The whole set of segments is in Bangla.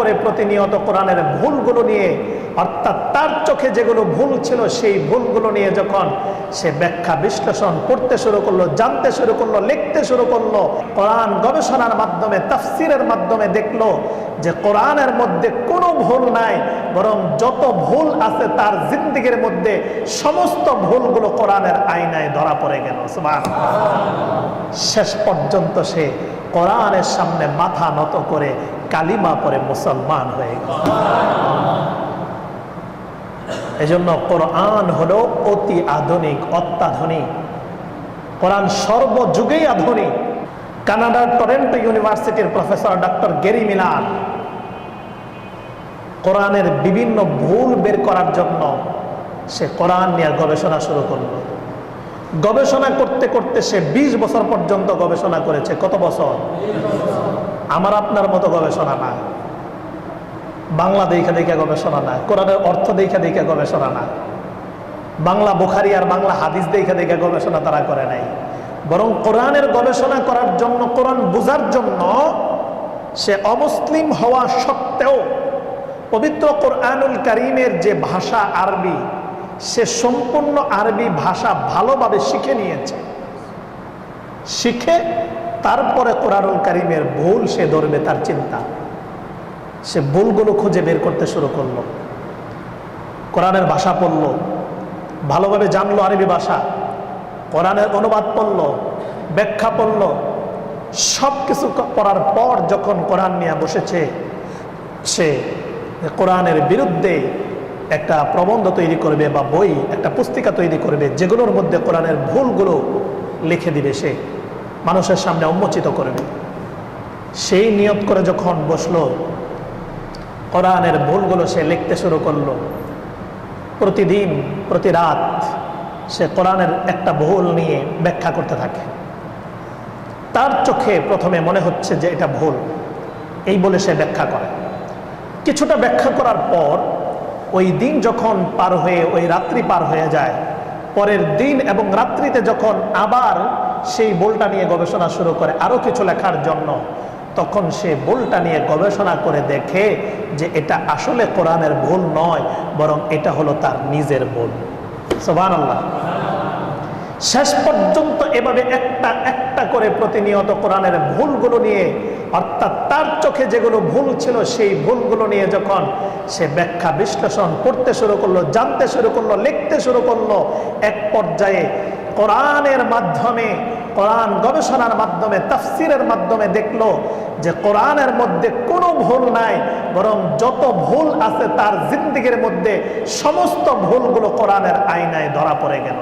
করে প্রতিনিয়ত কোরআনের ভুলগুলো নিয়ে, অর্থাৎ তার চোখে যেগুলো ভুল ছিল সেই ভুলগুলো নিয়ে যখন সে ব্যাখ্যা বিশ্লেষণ করতে শুরু করল, জানতে শুরু করল, লিখতে শুরু করল, কোরআন গবেষণার মাধ্যমে, তাফসিরের মাধ্যমে দেখল যে কোরআনের মধ্যে কোনো ভুল নাই, বরং যত ভুল আছে তার জিন্দিগির মধ্যে সমস্ত ভুলগুলো কোরআনের আইনায় ধরা পড়ে গেল। শেষ পর্যন্ত সে কোরআনের সামনে মাথা নত করে কালিমা পরে মুসলমান হয়ে গেল। এজন্য কোরআন হলো অতি আধুনিক, অত্যাধুনিক। কোরআন সর্বযুগেই আধুনিক। কানাডার টরেন্টো ইউনিভার্সিটির প্রফেসর ডক্টর গেরি মিলার কোরআনের বিভিন্ন ভুল বের করার জন্য সে কোরআন নিয়ে গবেষণা শুরু করল। গবেষণা করতে করতে সে ২০ বছর পর্যন্ত গবেষণা করেছে। কত বছর? আমার আপনার মতো গবেষণা না বাংলা দেখা দেখা গবেষণা না কোরআনের অর্থ দেখা দেখা গবেষণা না বাংলা বুখারি আর বাংলা হাদিস দেখা দেখা গবেষণা তারা করে নাই। বরং কোরআনের গবেষণা করার জন্য, কোরআন বোঝার জন্য সে অমুসলিম হওয়া সত্ত্বেও পবিত্র কোরআনুল করিমের যে ভাষা আরবি, সে সম্পূর্ণ আরবি ভাষা ভালোভাবে শিখে নিয়েছে। শিখে তারপরে কোরআনুল কারিমের ভুল সে ধরবে তার চিন্তা। সে ভুলগুলো খুঁজে বের করতে শুরু করল। কোরআনের ভাষা পড়ল, ভালোভাবে জানলো আরবি ভাষা, কোরআনের অনুবাদ পড়ল, ব্যাখ্যা পড়ল সব কিছু পড়ার পর যখন কোরআন নিয়ে বসেছে, সে কোরআনের বিরুদ্ধে একটা প্রবন্ধ তৈরি করবে বা বই, একটা পুস্তিকা তৈরি করবে, যেগুলোর মধ্যে কোরআনের ভুলগুলো লিখে দিবে সে। মানুষের সামনে উন্মোচিত করবে। সেই নিয়ত করে যখন বসল, কোরআনের ভুলগুলো সে লিখতে শুরু করল। প্রতিদিন, প্রতি রাত সে কোরআনের একটা ভুল নিয়ে ব্যাখ্যা করতে থাকে। তার চোখে প্রথমে মনে হচ্ছে যে এটা ভুল। এই বলে সে ব্যাখ্যা করে। কিছুটা ব্যাখ্যা করার পর, ওই দিন যখন পার হয়ে, ওই রাত্রি পার হয়ে যায়, পরের দিন এবং রাত্রিতে যখন আবার সেই বোলটা নিয়ে গবেষণা শুরু করে আরও কিছু লেখার জন্য। তখন সে বলটা নিয়ে গবেষণা করে দেখে যে এটা আসলে কোরআনের ভুল নয়, বরং এটা হলো তার নিজের ভুল। সোভান আল্লাহ শেষ পর্যন্ত এভাবে একটা একটা করে প্রতিনিয়ত কোরআনের ভুলগুলো নিয়ে, অর্থাৎ তার চোখে যেগুলো ভুল ছিল সেই ভুলগুলো নিয়ে যখন সে ব্যাখ্যা বিশ্লেষণ করতে শুরু করল, জানতে শুরু করল, লিখতে শুরু করল, এক পর্যায়ে কোরআনের মাধ্যমে কোরআন গবেষণার মাধ্যমে, তাফসিরের মাধ্যমে দেখল যে কোরআনের মধ্যে কোনো ভুল নাই, বরং যত ভুল আছে তার জিন্দিগির মধ্যে সমস্ত ভুলগুলো কোরআনের আইনায় ধরা পড়ে গেল।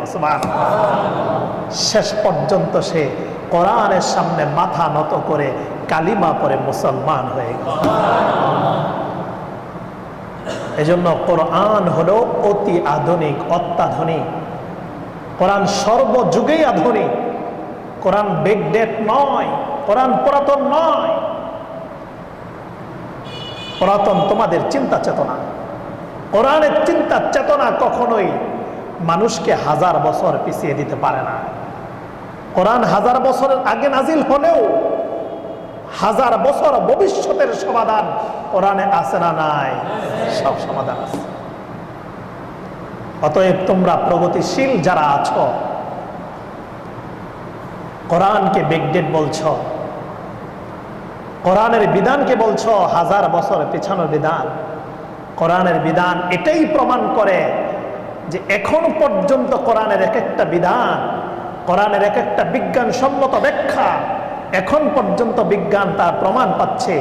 শেষ পর্যন্ত সে কোরআনের সামনে মাথা নত করে কালিমা পরে মুসলমান হয়ে গেল। এজন্য কোরআন হলো অতি আধুনিক, অত্যাধুনিক। কোরআন সর্বযুগেই আধুনিক। কোরআন বেকডেট নয়, কোরআন পুরাতন নয়। পুরাতন তোমাদের চিন্তা চেতনা। কোরআনের চিন্তা চেতনা কখনোই মানুষকে হাজার বছর পিছিয়ে দিতে পারে না। কোরআন হাজার বছরের আগে নাজিল হলেও হাজার বছর ভবিষ্যতের সমাধান কোরআনে আছে না নাই? সব সমাধান আছে। অতএব তোমরা প্রগতিশীল যারা আছো কোরআনকে বেগডেট বলছ? কোরআনের বিধানকে বলছ? হাজার বছর পেছানোর বিধান। কোরআনের বিধান এটাই প্রমাণ করে যে এখন পর্যন্ত কোরআনের এক একটা বিধান, কোরআনের এক একটা বিজ্ঞানসম্মত ব্যাখ্যা, এখন পর্যন্ত বিজ্ঞান তার প্রমাণ পাচ্ছে।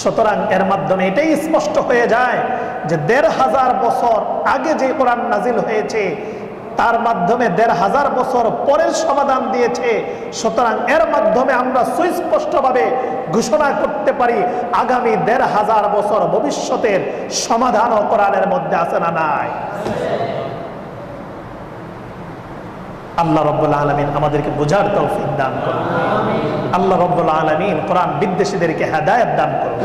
সুতরাং এর মাধ্যমে এটাই স্পষ্ট হয়ে যায় যে দেড় হাজার বছর আগে যে কোরআন নাজিল হয়েছে তার মাধ্যমে দেড় হাজার বছর পরের সমাধান দিয়েছে। সুতরাং এর মাধ্যমে আমরা সুস্পষ্টভাবে ঘোষণা করতে পারি, আগামী দেড় হাজার বছর ভবিষ্যতের সমাধানও কোরআনের মধ্যে আছে না নাই। আল্লাহ রব্বুল আলমিন আমাদেরকে বোঝার তৌফিক দান করুন। আল্লাহ রব্বুল আলমিন কোরআন বিদ্বেষীদেরকে হেদায়ত দান করুন।